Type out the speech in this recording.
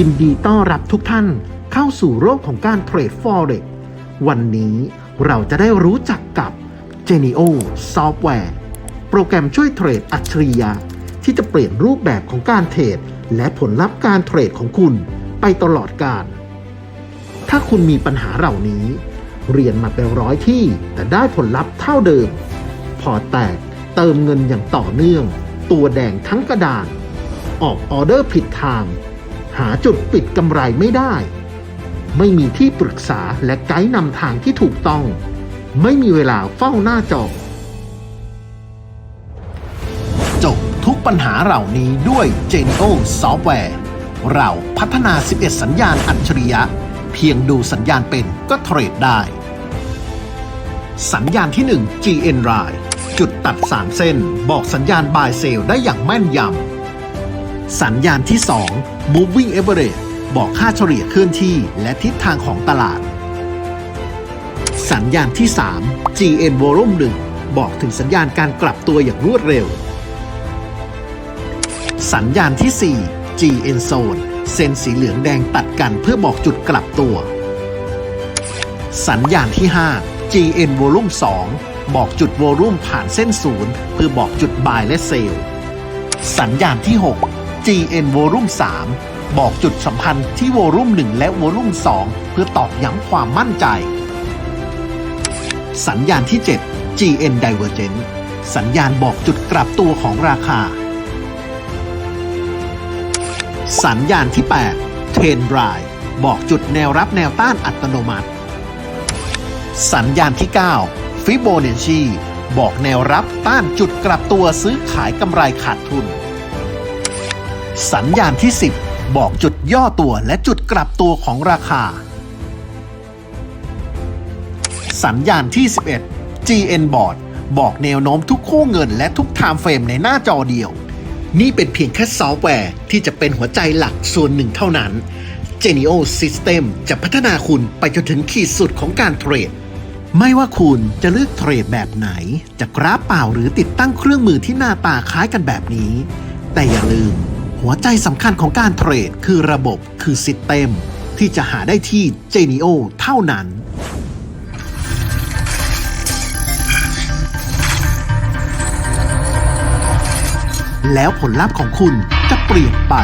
ยินดีต้อนรับทุกท่านเข้าสู่โลกของการเทรด Forex วันนี้เราจะได้รู้จักกับ Genio Software โปรแกรมช่วยเทรดอัจฉริยะที่จะเปลี่ยนรูปแบบของการเทรด และผลลัพธ์การเทรดของคุณไปตลอดการ ถ้าคุณมีปัญหาเหล่านี้ เรียนมาเป็นร้อยที่แต่ได้ผลลัพธ์เท่าเดิม พอแตกเติมเงินอย่างต่อเนื่อง ตัวแดงทั้งกระดาน ออกออเดอร์ผิดทาง หาจุดปิดกำไรไม่ได้ ไม่มีที่ปรึกษาและไกด์นำทางที่ถูกต้อง ไม่มีเวลาเฝ้าหน้าจอจบทุกปัญหาเหล่านี้ด้วย Genio Software เราพัฒนา 11 สัญญาณอัจฉริยะ เพียงดูสัญญาณเป็นก็เทรดได้ สัญญาณที่ 1 GN Line จุดตัด 3 เส้น บอกสัญญาณ Buy Sell ได้อย่างแม่นยำ สัญญาณที่ 2 Moving Average บอกค่าเฉลี่ยเคลื่อนที่และทิศทางของตลาด สัญญาณที่ 3 GN Volume 1 บอกถึงสัญญาณการกลับตัวอย่างรวดเร็ว สัญญาณที่ 4 GN Zone เส้นสีเหลืองแดงตัดกันเพื่อบอกจุดกลับตัว สัญญาณที่ 5 GN Volume 2 บอกจุดโวลุ่มผ่านเส้นศูนย์เพื่อบอกจุด Buy และ Sell สัญญาณที่6 GN Volume 3 บอกจุดสัมพันธ์ที่โวลุ่ม1และโวลุ่ม2เพื่อตอกย้ำความมั่นใจ สัญญาณที่ 7 GN Divergent สัญญาณบอกจุดกลับตัวของราคา สัญญาณที่ 8 Trend Line บอกจุดแนวรับแนวต้านอัตโนมัติ สัญญาณที่ 9 Fibonacci บอกแนวรับต้านจุดกลับตัวซื้อขายกำไรขาดทุน สัญญาณที่ 10 บอกจุดย่อตัวและจุดกลับตัวของราคา สัญญาณที่ 11 GN Board บอกแนวโน้มทุกคู่เงินและทุกไทม์เฟรมในหน้าจอเดียว นี่เป็นเพียงแค่ซอฟต์แวร์ที่จะเป็นหัวใจหลักส่วนหนึ่งเท่านั้น Genio System จะพัฒนาคุณไปจนถึงขีดสุดของการเทรด ไม่ว่าคุณจะเลือกเทรดแบบไหน จะกราฟเปล่าหรือติดตั้งเครื่องมือที่หน้าตาคล้ายกันแบบนี้ แต่อย่าลืม หัวใจสำคัญของการเทรดคือระบบคือสิสเต็มที่จะหาได้ที่ Genio เท่านั้น แล้วผลลัพธ์ของคุณจะเปลี่ยนไป